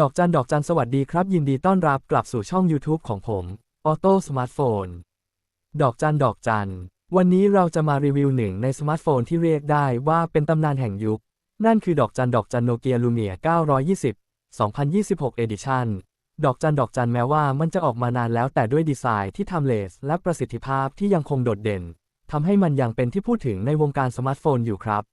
ดอกจันดอกจันสวัสดีครับ ยินดีต้อนรับกลับสู่ช่อง YouTube ของผม Auto Smartphone ดอกจันดอกจัน วันนี้เราจะมารีวิวหนึ่งในสมาร์ทโฟนที่เรียกได้ว่าเป็นตำนานแห่งยุค นั่นคือดอกจันดอกจันโนเกียลูเมีย920 2026 Edition ดอกจันดอกจันแม้ว่ามันจะออกมานานแล้วแต่ด้วยดีไซน์ที่ทำเลสและประสิทธิภาพที่ยังคงโดดเด่นทำให้มันยังเป็นที่พูดถึงในวงการสมาร์ทโฟนอยู่ครับ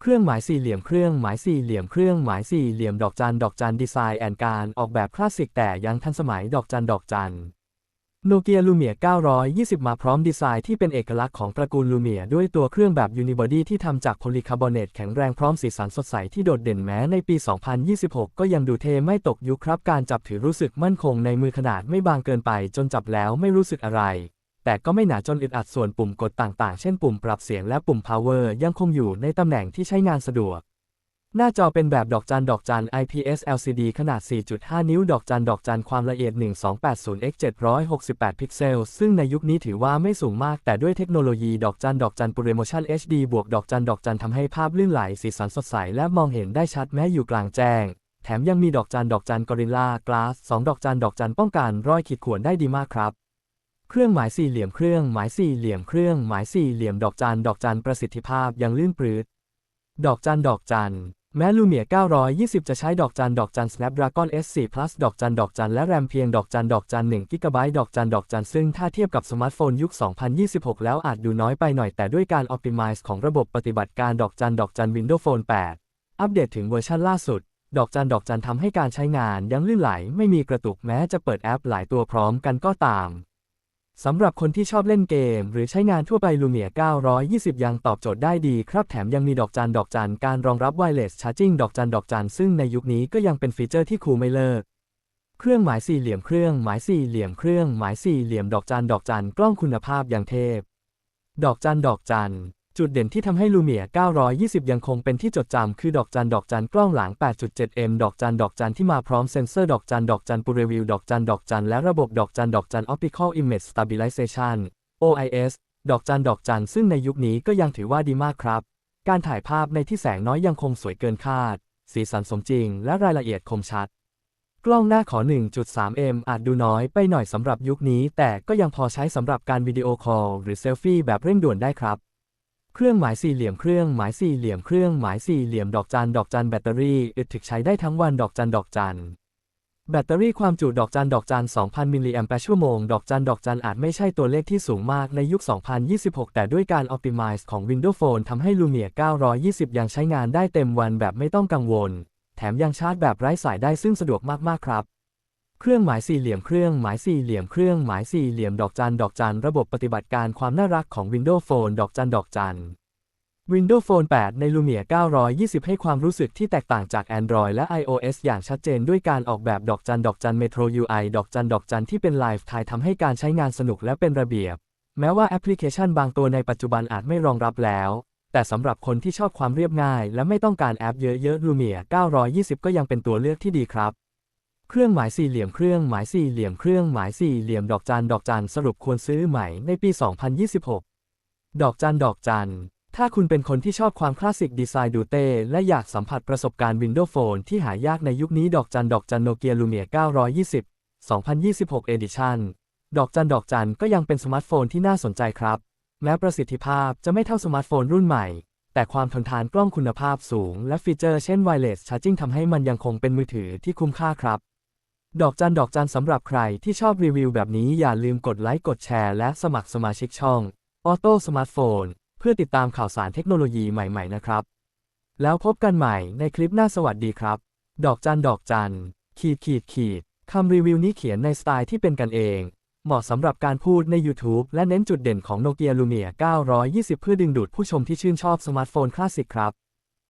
เครื่องหมายสี่เหลี่ยมเครื่องหมายสี่เหลี่ยมเครื่องหมายสี่เหลี่ยมดอกจันดอกจันดีไซน์แอนการออกแบบคลาสสิกแต่ยังทันสมัยดอกจันดอกจันโนเกียลูเมีย920 มาพร้อมดีไซน์ที่เป็นเอกลักษณ์ของตระกูลลูเมียด้วยตัวเครื่องแบบยูนิบอดี้ที่ทำจากโพลีคาร์บอเนตแข็งแรงพร้อมสีสันสดใสที่โดดเด่นแม้ในปี 2026 ก็ยังดูเทไม่ตกยุคครับ การจับถือรู้สึกมั่นคงในมือขนาดไม่บางเกินไปจนจับแล้วไม่รู้สึกอะไร แต่ก็ไม่หนาจนอึดอัดส่วนปุ่มกดต่างๆ เช่นปุ่มปรับเสียงและปุ่ม power ยังคงอยู่ในตำแหน่งที่ใช้งานสะดวก หน้าจอเป็นแบบดอกจันดอกจัน IPS LCD ขนาด 4.5 นิ้ว ดอกจันดอกจันความละเอียด 1280 x 768 พิกเซล ซึ่งในยุคนี้ถือว่าไม่สูงมาก แต่ด้วยเทคโนโลยีดอกจันดอกจัน Pure Motion HD บวกดอกจันดอกจันทำให้ภาพลื่นไหลสีสันสดใสและมองเห็นได้ชัดแม้อยู่กลางแจ้งแถมยังมีดอกจันดอกจัน Gorilla Glass 2ดอกจันดอกจันป้องกันรอยขีดข่วนได้ดีมากครับ เครื่องหมายสี่เหลี่ยมเครื่องหมายสี่เหลี่ยมเครื่องหมายสี่เหลี่ยมดอกจันดอกจันประสิทธิภาพยังลื่นปรืดดอกจันดอกจันแม้ลูเมีย920 จะใช้ดอกจันดอกจัน Snapdragon S4 Plus ดอกจันดอกจันและแรมเพียงดอกจันดอกจัน1 g b ดอกจันดอกจันซึ่งถ้าเทียบกับสมาร์ทโฟนยุค 2026 แล้วอาจดูน้อยไปหน่อยแต่ด้วยการ Optimize ของระบบปฏิบัติการดอกจันดอกจัน Windows Phone 8 อัปเดตถึงเวอร์ชันล่าสุด ดอกจันดอกจันทำให้การใช้งานยังลื่นไหล ไม่มีกระตุกแม้จะเปิดแอปหลายตัวพร้อมกันก็ตาม สำหรับคนที่ชอบเล่นเกม หรือใช้งานทั่วไปลูเมีย920 ยังตอบโจทย์ได้ดีครับแถมยังมีดอกจันดอกจันการรองรับไวเลสชาร์จิ่งดอกจันดอกจันซึ่งในยุคนี้ก็ยังเป็นฟีเจอร์ที่คูลไม่เลิก เครื่องหมายสี่เหลี่ยมเครื่องหมายสี่เหลี่ยมเครื่องหมายสี่เหลี่ยมดอกจันดอกจันกล้องคุณภาพอย่างเทพ ดอกจันดอกจัน จุดเด่นที่ทำให้ลูเมีย920 ยังคงเป็นที่จดจำคือดอกจันดอกจันกล้องหลัง 8.7M ดอกจันดอกจันที่มาพร้อมเซ็นเซอร์ดอกจันดอกจันปูเรวิวดอกจันดอกจันและระบบดอกจันดอกจัน Optical Image Stabilization OIS ดอกจันดอกจันซึ่งในยุคนี้ก็ยังถือว่าดีมากครับ การถ่ายภาพในที่แสงน้อยยังคงสวยเกินคาด สีสันสมจริง และรายละเอียดคมชัด กล้องหน้าขอ 1.3M อาจดูน้อยไปหน่อยสำหรับยุคนี้ แต่ก็ยังพอใช้สำหรับการวิดีโอคอลหรือเซลฟี่แบบเร่งด่วนได้ครับ เครื่องหมายสี่เหลี่ยมเครื่องหมายสี่เหลี่ยมเครื่องหมายสี่เหลี่ยมดอกจันดอกจันแบตเตอรี่อึดถึกใช้ได้ทั้งวันดอกจันดอกจันแบตเตอรี่ความจุดอกจันดอกจัน 2,000 มิลลิแอมป์ชั่วโมง ดอกจันดอกจันอาจไม่ใช่ตัวเลขที่สูงมากในยุค 2026 แต่ด้วยการ Optimize ของ Windows Phone ทำให้ Lumia 920 ยังใช้งานได้เต็มวันแบบไม่ต้องกังวล แถมยังชาร์จแบบไร้สายได้ซึ่งสะดวกมาก ๆ ครับ เครื่องหมายสี่เหลี่ยมเครื่องหมายสี่เหลี่ยมเครื่องหมายสี่เหลี่ยมดอกจันดอกจันระบบปฏิบัติการความน่ารักของ Windows Phone ดอกจันดอกจัน Windows Phone 8 ใน Lumia 920 ให้ความรู้สึกที่แตกต่างจาก Android และ iOS อย่างชัดเจนด้วยการออกแบบดอกจันดอกจัน Metro UI ดอกจันดอกจันที่เป็นไลฟ์ไททำให้การใช้งานสนุกและเป็นระเบียบ แม้ว่าแอปพลิเคชันบางตัวในปัจจุบันอาจไม่รองรับแล้วแต่สำหรับคนที่ชอบความเรียบง่าย และไม่ต้องการแอปเยอะๆ Lumia 920 ก็ยังเป็นตัวเลือกที่ดีครับ เครื่องหมายสี่เหลี่ยมเครื่องหมายสี่เหลี่ยมเครื่องหมายสี่เหลี่ยมดอกจันดอกจันสรุปควรซื้อใหม่ในปี 2026 ดอกจันดอกจัน ถ้าคุณเป็นคนที่ชอบความคลาสสิกดีไซน์ดูเต้และอยากสัมผัสประสบการณ์ Windows Phone ที่หายากในยุคนี้ดอกจันดอกจันโนเกียลูเมีย920 2026 Edition ดอกจันดอกจันก็ยังเป็นสมาร์ทโฟนที่น่าสนใจครับ แม้ประสิทธิภาพจะไม่เท่าสมาร์ทโฟนรุ่นใหม่ แต่ความทนทานกล้องคุณภาพสูง และฟีเจอร์เช่น Wireless Charging ทำให้มันยังคงเป็นมือถือที่คุ้มค่าครับ ดอกจันดอกจันสำหรับใครที่ชอบรีวิวแบบนี้อย่าลืมกดไลค์กดแชร์และสมัครสมาชิกช่อง Auto Smartphone เพื่อติดตามข่าวสารเทคโนโลยีใหม่ๆนะครับ แล้วพบกันใหม่ในคลิปหน้าสวัสดีครับ ดอกจันดอกจันขีดขีดขีดคำรีวิวนี้เขียนในสไตล์ที่เป็นกันเอง เหมาะสำหรับการพูดใน YouTube และเน้นจุดเด่นของโนเกียลูเมีย920 เพื่อดึงดูดผู้ชมที่ชื่นชอบสมาร์ทโฟนคลาสสิกครับ